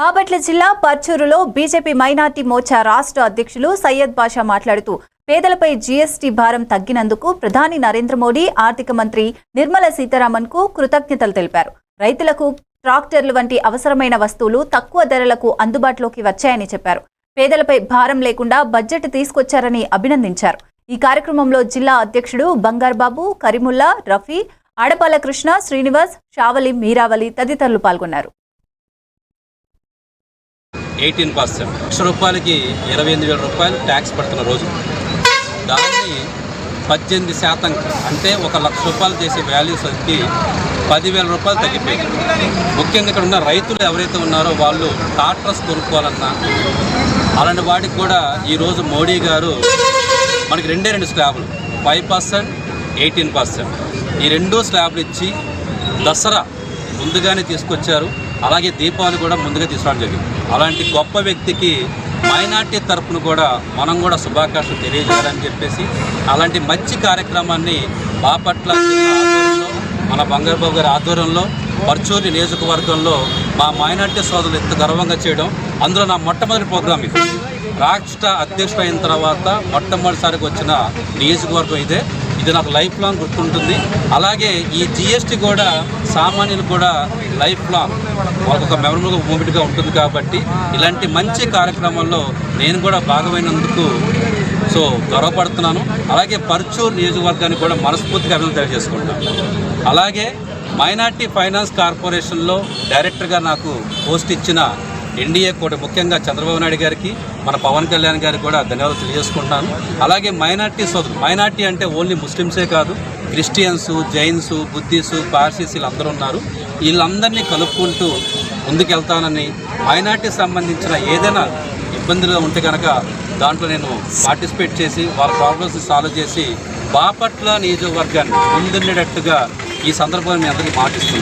బాపట్ల జిల్లా పర్చూరులో BJP minority Morcha రాష్ట్ర అధ్యక్షులు సయ్యద్ బాషా మాట్లాడుతూ పేదలపై జీఎస్టీ భారం తగ్గినందుకు ప్రధాని నరేంద్ర మోడీ ఆర్థిక మంత్రి నిర్మలా సీతారామన్కు కృతజ్ఞతలు తెలిపారు. రైతులకు ట్రాక్టర్లు వంటి అవసరమైన వస్తువులు తక్కువ ధరలకు అందుబాటులోకి వచ్చాయని చెప్పారు. పేదలపై భారం లేకుండా బడ్జెట్ తీసుకొచ్చారని అభినందించారు. ఈ కార్యక్రమంలో జిల్లా అధ్యక్షుడు బంగార్బాబు కరిముల్లా రఫీ ఆడపాల కృష్ణ శ్రీనివాస్ షావలి మీరావలి తదితరులు పాల్గొన్నారు. ఎయిటీన్ పర్సెంట్ లక్ష రూపాయలకి ఇరవై ఎనిమిది వేల రూపాయలు ట్యాక్స్ పడుతున్న రోజు. దాన్ని పద్దెనిమిది శాతం అంటే ఒక లక్ష రూపాయలు చేసే వాల్యూస్కి పదివేల రూపాయలు తగ్గిపోయింది ముఖ్యంగా ఇక్కడ ఉన్న రైతులు ఎవరైతే ఉన్నారో వాళ్ళు టాట్రస్ కొనుక్కోవాలన్నా అలాంటి వాటికి కూడా ఈరోజు మోడీ గారు మనకి రెండే రెండు స్లాబ్లు ఫైవ్ పర్సెంట్ ఎయిటీన్ పర్సెంట్ ఈ రెండో స్లాబ్లు ఇచ్చి దసరా ముందుగానే తీసుకొచ్చారు. అలాగే దీపావళి కూడా ముందుగా తీసుకోవడం జరిగింది. అలాంటి గొప్ప వ్యక్తికి మైనార్టీ తరపున కూడా మనం కూడా శుభాకాంక్షలు తెలియజేయాలని చెప్పేసి అలాంటి మంచి కార్యక్రమాన్ని బాపట్ల ఆధ్వర్యంలో మన బంగారుబాబు గారి ఆధ్వర్యంలో పర్చూరి నియోజకవర్గంలో మా మైనార్టీ సోదరులు ఎంత గర్వంగా చేయడం అందులో నా మొట్టమొదటి ప్రోగ్రాం ఇది. రాష్ట్ర అధ్యక్షుడు అయిన తర్వాత మొట్టమొదటిసారికి వచ్చిన నియోజకవర్గం ఇదే. ఇది నాకు లైఫ్ లాంగ్ గుర్తుంటుంది. అలాగే ఈ జిఎస్టీ కూడా సామాన్యులు కూడా లైఫ్ లాంగ్ ఒక మెమరబుల్ మూమెంట్గా ఉంటుంది కాబట్టి ఇలాంటి మంచి కార్యక్రమంలో నేను కూడా భాగమైనందుకు సో గర్వపడుతున్నాను. అలాగే పర్చూర్ నియోజకవర్గానికి కూడా మనస్ఫూర్తిగా అభివృద్ధి తెలియజేసుకుంటాను అలాగే మైనార్టీ ఫైనాన్స్ కార్పొరేషన్లో డైరెక్టర్గా నాకు పోస్ట్ ఇచ్చిన ఎన్డీఏ కూడా ముఖ్యంగా చంద్రబాబు నాయుడు గారికి మన పవన్ కళ్యాణ్ గారికి కూడా ధన్యవాదాలు తెలియజేసుకుంటున్నాను. అలాగే మైనార్టీ సోదరులు మైనార్టీ అంటే ఓన్లీ ముస్లిమ్సే కాదు క్రిస్టియన్స్ జైన్స్ బుద్ధిస్ పార్సీస్ వీళ్ళందరూ ఉన్నారు. వీళ్ళందరినీ కలుపుకుంటూ ముందుకెళ్తానని మైనార్టీ సంబంధించిన ఏదైనా ఇబ్బందులు ఉంటే కనుక దాంట్లో నేను పార్టిసిపేట్ చేసి వాళ్ళ ప్రాబ్లమ్స్ సాల్వ్ చేసి బాపట్ల నియోజకవర్గాన్ని ముందుండేటట్టుగా ఈ సందర్భాన్ని మీ అందరికీ పాటిస్తున్నాను